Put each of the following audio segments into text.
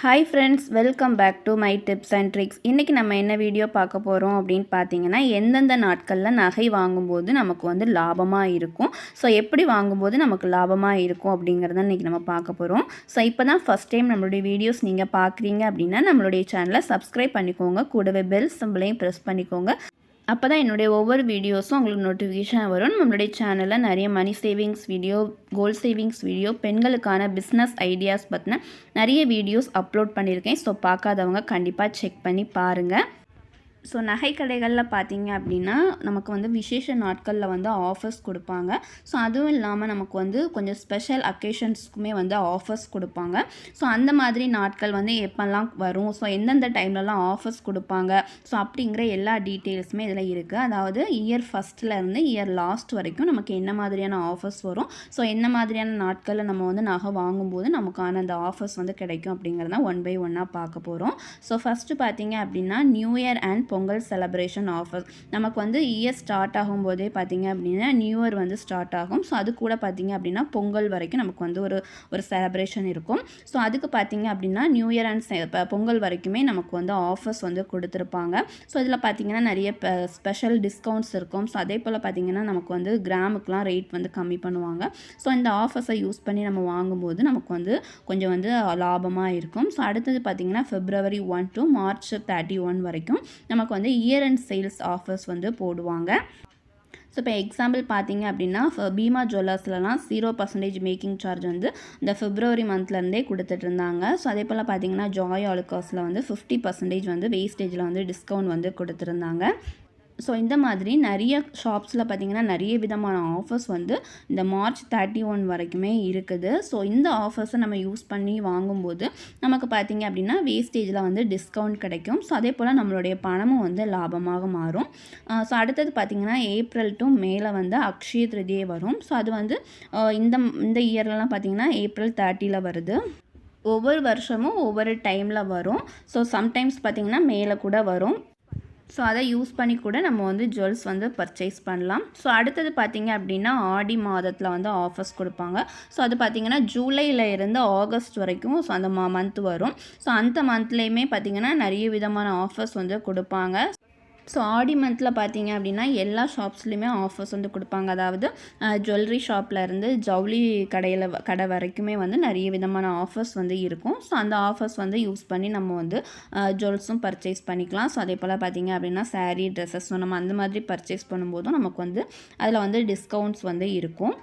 Hi friends welcome back to my tips and tricks இன்றைக்கி நம்ம என்ன வீடியோ பார்க்க போகிறோம் அப்படின்னு பார்த்தீங்கன்னா எந்தெந்த நாட்களில் நகை வாங்கும்போது நமக்கு வந்து லாபமாக இருக்கும்? ஸோ எப்படி வாங்கும்போது நமக்கு லாபமாக இருக்கும் அப்படிங்கிறத இன்றைக்கி நம்ம பார்க்க போகிறோம் ஸோ இப்போ தான் ஃபஸ்ட் டைம் நம்மளுடைய வீடியோஸ் நீங்கள் பார்க்குறீங்க அப்படின்னா நம்மளுடைய சேனலை சப்ஸ்கிரைப் பண்ணிக்கோங்க. கூடவே பெல் சிம்பிளையும் ப்ரெஸ் பண்ணிக்கோங்க. அப்போ தான் என்னுடைய ஒவ்வொரு வீடியோஸும் உங்களுக்கு நோட்டிஃபிகேஷன் வரும். நம்மளுடைய சேனலில் நிறைய money savings video gold savings video பெண்களுக்கான பிஸ்னஸ் ஐடியாஸ் பற்றின நிறைய வீடியோஸ் அப்லோட் பண்ணியிருக்கேன். ஸோ பார்க்காதவங்க கண்டிப்பாக செக் பண்ணி பாருங்கள் ஸோ நகை கடைகளில் பார்த்தீங்க அப்படின்னா நமக்கு வந்து விசேஷ நாட்களில் வந்து ஆஃபர்ஸ் கொடுப்பாங்க. ஸோ அதுவும் இல்லாமல் நமக்கு வந்து கொஞ்சம் ஸ்பெஷல் அக்கேஷன்ஸ்க்குமே வந்து ஆஃபர்ஸ் கொடுப்பாங்க. ஸோ அந்த மாதிரி நாட்கள் வந்து எப்போல்லாம் வரும்? ஸோ எந்தெந்த டைம்லலாம் ஆஃபர்ஸ் கொடுப்பாங்க? ஸோ அப்படிங்கிற எல்லா டீட்டெயில்ஸுமே இதில் இருக்குது அதாவது இயர் ஃபஸ்ட்லேருந்து இயர் லாஸ்ட் வரைக்கும் நமக்கு என்ன மாதிரியான ஆஃபர்ஸ் வரும்? ஸோ என்ன மாதிரியான நாட்களில் நம்ம வந்து நகை வாங்கும்போது நமக்கான அந்த ஆஃபர்ஸ் வந்து கிடைக்கும் அப்படிங்கிறத ஒன் பை ஒன்னாக பார்க்க போகிறோம் ஸோ ஃபஸ்ட்டு பார்த்தீங்க அப்படின்னா new year and Pongal celebration offer நமக்கு வந்து இயர் ஸ்டார்ட் ஆகும்போதே பார்த்தீங்க அப்படின்னா நியூ இயர் வந்து ஸ்டார்ட் ஆகும். ஸோ அது கூட பார்த்தீங்க அப்படின்னா பொங்கல் வரைக்கும் நமக்கு வந்து ஒரு ஒரு செலப்ரேஷன் இருக்கும். ஸோ அதுக்கு பார்த்தீங்க அப்படின்னா நியூ இயர் அண்ட் பொங்கல் வரைக்குமே நமக்கு வந்து ஆஃபர்ஸ் வந்து கொடுத்துருப்பாங்க. ஸோ இதில் பார்த்தீங்கன்னா நிறைய ஸ்பெஷல் டிஸ்கவுண்ட்ஸ் இருக்கும். ஸோ அதே போல் பார்த்தீங்கன்னா நமக்கு வந்து கிராமுக்கெலாம் ரேட் வந்து கம்மி பண்ணுவாங்க. ஸோ இந்த ஆஃபர்ஸை யூஸ் பண்ணி நம்ம வாங்கும்போது நமக்கு வந்து கொஞ்சம் வந்து லாபமாக இருக்கும். ஸோ அடுத்தது பார்த்திங்கன்னா February one to March thirty one வரைக்கும் நமக்கு வந்து இயர் அண்ட் சேல்ஸ் ஆஃபர்ஸ் வந்து போடுவாங்க. ஸோ இப்போ எக்ஸாம்பிள் பார்த்தீங்க அப்படின்னா பீமா ஜுவல்லர்ஸ்லலாம் ஜீரோ பர்சன்டேஜ் மேக்கிங் சார்ஜ் வந்து இந்த ஃபிப்ரவரி மந்த்லேருந்தே கொடுத்துட்டு இருந்தாங்க. ஸோ அதே போல் பார்த்தீங்கன்னா ஜாய் ஆலுக்காஸில் வந்து ஃபிஃப்டி பர்சன்டேஜ் வந்து வேஸ்டேஜில் வந்து டிஸ்கவுண்ட் வந்து கொடுத்துருந்தாங்க ஸோ இந்த மாதிரி நிறைய ஷாப்ஸில் பார்த்திங்கன்னா நிறைய விதமான ஆஃபர்ஸ் வந்து இந்த மார்ச் தேர்ட்டி ஒன் வரைக்குமே இருக்குது. ஸோ இந்த ஆஃபர்ஸை நம்ம யூஸ் பண்ணி வாங்கும்போது நமக்கு பார்த்திங்க அப்படின்னா வேஸ்டேஜில் வந்து டிஸ்கவுண்ட் கிடைக்கும். ஸோ அதே போல் நம்மளுடைய பணமும் வந்து லாபமாக மாறும். ஸோ அடுத்தது பார்த்திங்கன்னா ஏப்ரல் டு மேலே வந்து அக்ஷய திருதியே வரும். ஸோ அது வந்து இந்த இந்த இயர்லலாம் பார்த்திங்கன்னா ஏப்ரல் தேர்ட்டியில் வருது. ஒவ்வொரு வருஷமும் ஒவ்வொரு டைமில் வரும். ஸோ சம்டைம்ஸ் பார்த்திங்கன்னா மேலே கூட வரும். ஸோ அதை யூஸ் பண்ணி கூட நம்ம வந்து ஜுவல்ஸ் வந்து பர்ச்சேஸ் பண்ணலாம். ஸோ அடுத்தது பார்த்திங்க அப்படின்னா ஆடி மாதத்தில் வந்து ஆஃபர்ஸ் கொடுப்பாங்க. ஸோ அது பார்த்திங்கன்னா ஜூலையில் இருந்து ஆகஸ்ட் வரைக்கும் ஸோ அந்த மந்த் வரும். ஸோ அந்த மந்த்லேயுமே பார்த்திங்கன்னா நிறைய விதமான ஆஃபர்ஸ் வந்து கொடுப்பாங்க. ஸோ ஆடி மந்தில் பார்த்தீங்க அப்படின்னா எல்லா ஷாப்ஸ்லேயுமே ஆஃபர்ஸ் வந்து கொடுப்பாங்க. அதாவது ஜுவல்லரி ஷாப்லேருந்து ஜவுளி கடையில் கடை வரைக்குமே வந்து நிறைய விதமான ஆஃபர்ஸ் வந்து இருக்கும். ஸோ அந்த ஆஃபர்ஸ் வந்து யூஸ் பண்ணி நம்ம வந்து ஜுவல்ஸும் பர்ச்சேஸ் பண்ணிக்கலாம். ஸோ அதே போல் பார்த்தீங்க அப்படின்னா சாரீ ட்ரெஸ்ஸஸ் நம்ம அந்த மாதிரி பர்ச்சேஸ் பண்ணும்போதும் நமக்கு வந்து அதில் வந்து டிஸ்கவுண்ட்ஸ் வந்து இருக்கும்.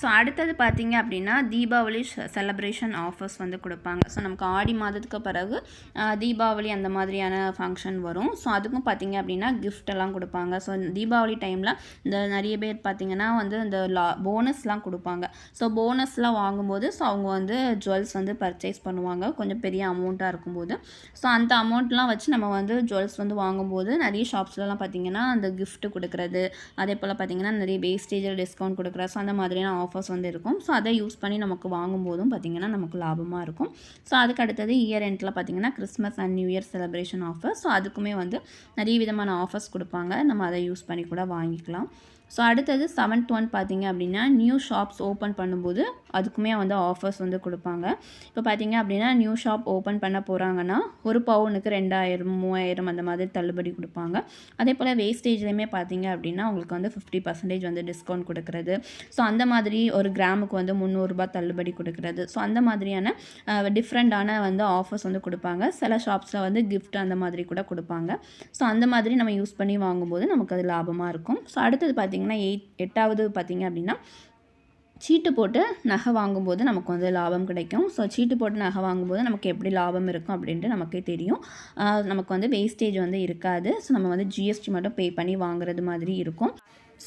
ஸோ அடுத்தது பார்த்தீங்க அப்படின்னா தீபாவளி செலப்ரேஷன் ஆஃபர்ஸ் வந்து கொடுப்பாங்க. ஸோ நமக்கு ஆடி மாதத்துக்கு பிறகு தீபாவளி அந்த மாதிரியான ஃபங்க்ஷன் வரும். ஸோ அதுக்கும் பார்த்தீங்க அப்படின்னா கிஃப்ட் எல்லாம் கொடுப்பாங்க. ஸோ தீபாவளி டைமில் இந்த நிறைய பேர் பார்த்தீங்கன்னா வந்து இந்த லா போனஸ்லாம் கொடுப்பாங்க. ஸோ போனஸ்லாம் வாங்கும்போது ஸோ அவங்க வந்து ஜுவல்ஸ் வந்து பர்ச்சேஸ் பண்ணுவாங்க. கொஞ்சம் பெரிய அமௌண்ட்டாக இருக்கும்போது. ஸோ அந்த அமௌண்ட்லாம் வச்சு நம்ம வந்து ஜுவல்ஸ் வந்து வாங்கும்போது நிறைய ஷாப்ஸ்லலாம் பார்த்தீங்கன்னா அந்த கிஃப்ட் கொடுக்குறது. அதே போல் பார்த்தீங்கன்னா நிறைய வேஸ்டேஜில் டிஸ்கவுண்ட் கொடுக்குற ஸோ அந்த மாதிரியான ஆஃபர்ஸ் வந்து இருக்கும். ஸோ அதை யூஸ் பண்ணி நமக்கு வாங்கும்போதும் பார்த்திங்கன்னா நமக்கு லாபமாக இருக்கும். ஸோ அதுக்கு அடுத்தது இயர் எண்டில் பார்த்திங்கன்னா Christmas and new year celebration offer so அதுக்குமே வந்து நிறைய விதமான ஆஃபர்ஸ் கொடுப்பாங்க. நம்ம அதை யூஸ் பண்ணி கூட வாங்கிக்கலாம். ஸோ அடுத்தது செவன்த் ஒன் பார்த்தீங்க அப்படின்னா நியூ ஷாப்ஸ் ஓப்பன் பண்ணும்போது அதுக்குமே வந்து ஆஃபர்ஸ் வந்து கொடுப்பாங்க. இப்போ பார்த்தீங்க அப்படின்னா நியூ ஷாப் ஓப்பன் பண்ண போகிறாங்கன்னா ஒரு பவுனுக்கு ரெண்டாயிரம் மூவாயிரம் அந்த மாதிரி தள்ளுபடி கொடுப்பாங்க. அதே போல் வேஸ்டேஜ்லேயுமே பார்த்தீங்க அப்படின்னா உங்களுக்கு வந்து ஃபிஃப்டி பர்சன்டேஜ் வந்து டிஸ்கவுண்ட் கொடுக்குறது. ஸோ அந்த மாதிரி ஒரு கிராமுக்கு வந்து முந்நூறுரூபா தள்ளுபடி கொடுக்குறது. ஸோ அந்த மாதிரியான டிஃப்ரெண்ட்டான வந்து ஆஃபர்ஸ் வந்து கொடுப்பாங்க. சில ஷாப்ஸில் வந்து கிஃப்ட் அந்த மாதிரி கூட கொடுப்பாங்க. ஸோ அந்த மாதிரி நம்ம யூஸ் பண்ணி வாங்கும்போது நமக்கு அது லாபமாக இருக்கும். ஸோ அடுத்தது பார்த்திங்கன்னா பார்த்திங்கன்னா எயிட் எட்டாவது பார்த்திங்க அப்படின்னா சீட்டு போட்டு நகை வாங்கும்போது நமக்கு வந்து லாபம் கிடைக்கும். ஸோ சீட்டு போட்டு நகை வாங்கும்போது நமக்கு எப்படி லாபம் இருக்கும் அப்படின்ட்டு நமக்கே தெரியும். நமக்கு வந்து வேஸ்டேஜ் வந்து இருக்காது. ஸோ நம்ம வந்து ஜிஎஸ்டி மட்டும் பே பண்ணி வாங்குறது மாதிரி இருக்கும்.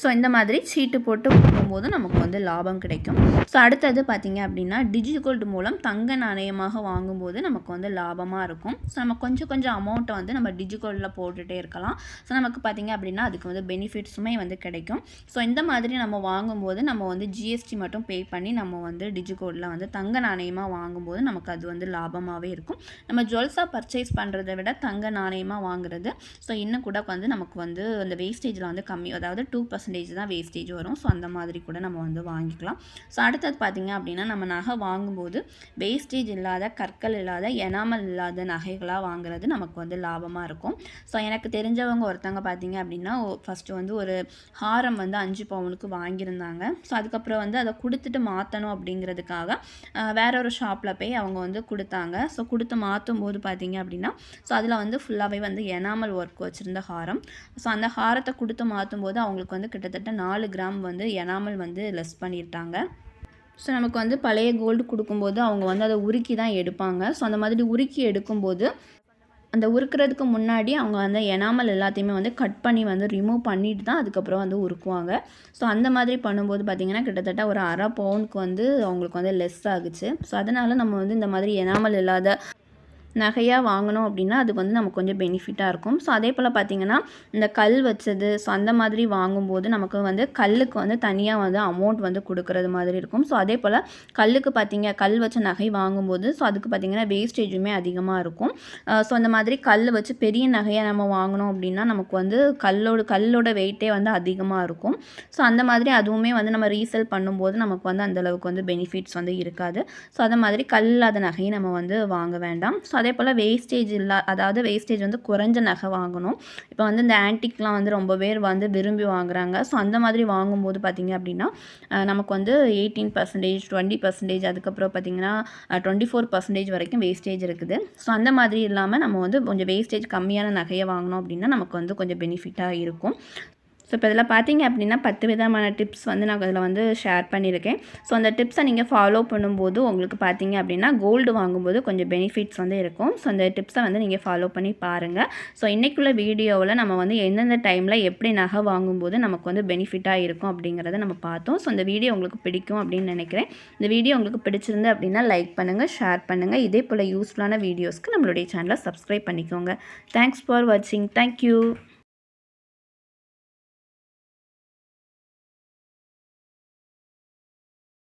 ஸோ இந்த மாதிரி சீட்டு போட்டு வாங்கும்போது நமக்கு வந்து லாபம் கிடைக்கும். ஸோ அடுத்தது பார்த்திங்க அப்படின்னா டிஜிகோல்டு மூலம் தங்க நாணயமாக வாங்கும்போது நமக்கு வந்து லாபமாக இருக்கும். ஸோ நம்ம கொஞ்சம் கொஞ்சம் அமௌண்ட்டை வந்து நம்ம டிஜிகோல்டில் போட்டுகிட்டே இருக்கலாம். ஸோ நமக்கு பார்த்திங்க அப்படின்னா அதுக்கு வந்து பெனிஃபிட்ஸுமே வந்து கிடைக்கும். ஸோ இந்த மாதிரி நம்ம வாங்கும்போது நம்ம வந்து ஜிஎஸ்டி மட்டும் பே பண்ணி நம்ம வந்து டிஜிகோல்டில் வந்து தங்க நாணயமாக வாங்கும்போது நமக்கு அது வந்து லாபமாகவே இருக்கும். நம்ம ஜுவல்ஸாக பர்ச்சேஸ் பண்ணுறதை விட தங்க நாணயமாக வாங்குறது ஸோ இன்னும் கூட வந்து நமக்கு வந்து அந்த வேஸ்டேஜில் வந்து கம்மி அதாவது டூ பர்சன்ட் பர்சன்டேஜ் தான் வேஸ்டேஜ் வரும். ஸோ அந்த மாதிரி கூட நம்ம வந்து வாங்கிக்கலாம். ஸோ அடுத்தது பார்த்திங்க அப்படின்னா நம்ம நகை வாங்கும்போது வேஸ்டேஜ் இல்லாத கற்கள் இல்லாத எனாமல் இல்லாத நகைகளாக வாங்குறது நமக்கு வந்து லாபமாக இருக்கும். ஸோ எனக்கு தெரிஞ்சவங்க ஒருத்தவங்க பார்த்தீங்க அப்படின்னா ஃபஸ்ட்டு வந்து ஒரு ஹாரம் வந்து அஞ்சு பவுனுக்கு வாங்கியிருந்தாங்க. ஸோ அதுக்கப்புறம் வந்து அதை கொடுத்துட்டு மாற்றணும் அப்படிங்கிறதுக்காக வேற ஒரு ஷாப்பில் போய் அவங்க வந்து கொடுத்தாங்க. ஸோ கொடுத்து மாற்றும் போது பார்த்தீங்க அப்படின்னா ஸோ அதில் வந்து ஃபுல்லாகவே வந்து எனாமல் ஒர்க் வச்சுருந்த ஹாரம். ஸோ அந்த ஹாரத்தை கொடுத்து மாற்றும் போது அவங்களுக்கு வந்து கிட்டத்தட்ட நாலு கிராம் வந்து எனாமல் வந்து லெஸ் பண்ணியிருந்தாங்க ஸோ நமக்கு வந்து பழைய கோல்டு கொடுக்கும்போது அவங்க வந்து அதை உருக்கி தான் எடுப்பாங்க. ஸோ அந்த மாதிரி உருக்கி எடுக்கும்போது அந்த உருக்கிறதுக்கு முன்னாடி அவங்க அந்த எனாமல் எல்லாத்தையுமே வந்து கட் பண்ணி வந்து ரிமூவ் பண்ணிட்டு தான் அதுக்கப்புறம் வந்து உருக்குவாங்க. ஸோ அந்த மாதிரி பண்ணும்போது பார்த்திங்கன்னா கிட்டத்தட்ட ஒரு அரை பவுனுக்கு வந்து அவங்களுக்கு வந்து லெஸ் ஆகுச்சு. ஸோ அதனால் நம்ம வந்து இந்த மாதிரி எனாமல் இல்லாத நகையாக வாங்கினோம் அப்படின்னா அதுக்கு வந்து நமக்கு கொஞ்சம் பெனிஃபிட்டாக இருக்கும். ஸோ அதே போல் பார்த்திங்கன்னா இந்த கல் வச்சது ஸோ அந்த மாதிரி வாங்கும்போது நமக்கு வந்து கல்லுக்கு வந்து தனியாக வந்து அமௌண்ட் வந்து கொடுக்குறது மாதிரி இருக்கும். ஸோ அதே போல் கல்லுக்கு பார்த்திங்க கல் வச்ச நகை வாங்கும்போது ஸோ அதுக்கு பார்த்திங்கன்னா வேஸ்டேஜுமே அதிகமாக இருக்கும். ஸோ அந்த மாதிரி கல் வச்சு பெரிய நகையை நம்ம வாங்கினோம் அப்படின்னா நமக்கு வந்து கல்லோட கல்லோட வெயிட்டே வந்து அதிகமாக இருக்கும். ஸோ அந்த மாதிரி அதுவுமே வந்து நம்ம ரீசேல் பண்ணும்போது நமக்கு வந்து அந்தளவுக்கு வந்து பெனிஃபிட்ஸ் வந்து இருக்காது. ஸோ அந்த மாதிரி கல் இல்லாத நகையை நம்ம வந்து வாங்க வேண்டாம். ஸோ அதே போல் வேஸ்டேஜ் இல்லை அதாவது வேஸ்டேஜ் வந்து குறைஞ்ச நகை வாங்கணும். இப்போ வந்து இந்த ஆன்டிக்லாம் வந்து ரொம்ப பேர் வந்து விரும்பி வாங்குறாங்க. ஸோ அந்த மாதிரி வாங்கும்போது பார்த்திங்க அப்படின்னா நமக்கு வந்து எயிட்டீன் பர்சன்டேஜ் டுவெண்ட்டி பர்சன்டேஜ் அதுக்கப்புறம் பார்த்திங்கன்னா டுவெண்ட்டி ஃபோர் பர்சன்டேஜ் வரைக்கும் வேஸ்டேஜ் இருக்குது. ஸோ அந்த மாதிரி இல்லாமல் நம்ம வந்து கொஞ்சம் வேஸ்டேஜ் கம்மியான நகையை வாங்கினோம் அப்படின்னா நமக்கு வந்து கொஞ்சம் பெனிஃபிட்டாக இருக்கும். ஸோ இப்போ இதில் பார்த்தீங்க அப்படின்னா பத்து விதமான டிப்ஸ் வந்து நான் இதில் வந்து ஷேர் பண்ணியிருக்கேன். ஸோ அந்த டிப்ஸை நீங்கள் ஃபாலோ பண்ணும்போது உங்களுக்கு பார்த்தீங்க அப்படின்னா கோல்டு வாங்கும்போது கொஞ்சம் பெனிஃபிட்ஸ் வந்து இருக்கும். ஸோ அந்த டிப்ஸை வந்து நீங்கள் ஃபாலோ பண்ணி பாருங்கள் ஸோ இன்றைக்குள்ள வீடியோவில் நம்ம வந்து எந்தெந்த டைமில் எப்படி நகை வாங்கும்போது நமக்கு வந்து பெனிஃபிட்டாக இருக்கும் அப்படிங்கிறத நம்ம பார்த்தோம். ஸோ அந்த வீடியோ உங்களுக்கு பிடிக்கும் அப்படின்னு நினைக்கிறேன். இந்த வீடியோ உங்களுக்கு பிடிச்சிருந்து அப்படின்னா லைக் பண்ணுங்கள் ஷேர் பண்ணுங்கள் இதே போல் யூஸ்ஃபுல்லான வீடியோஸ்க்கு நம்மளுடைய சேனலை சப்ஸ்கிரைப் பண்ணிக்கோங்க. தேங்க்ஸ் ஃபார் வாட்சிங் தேங்க்யூ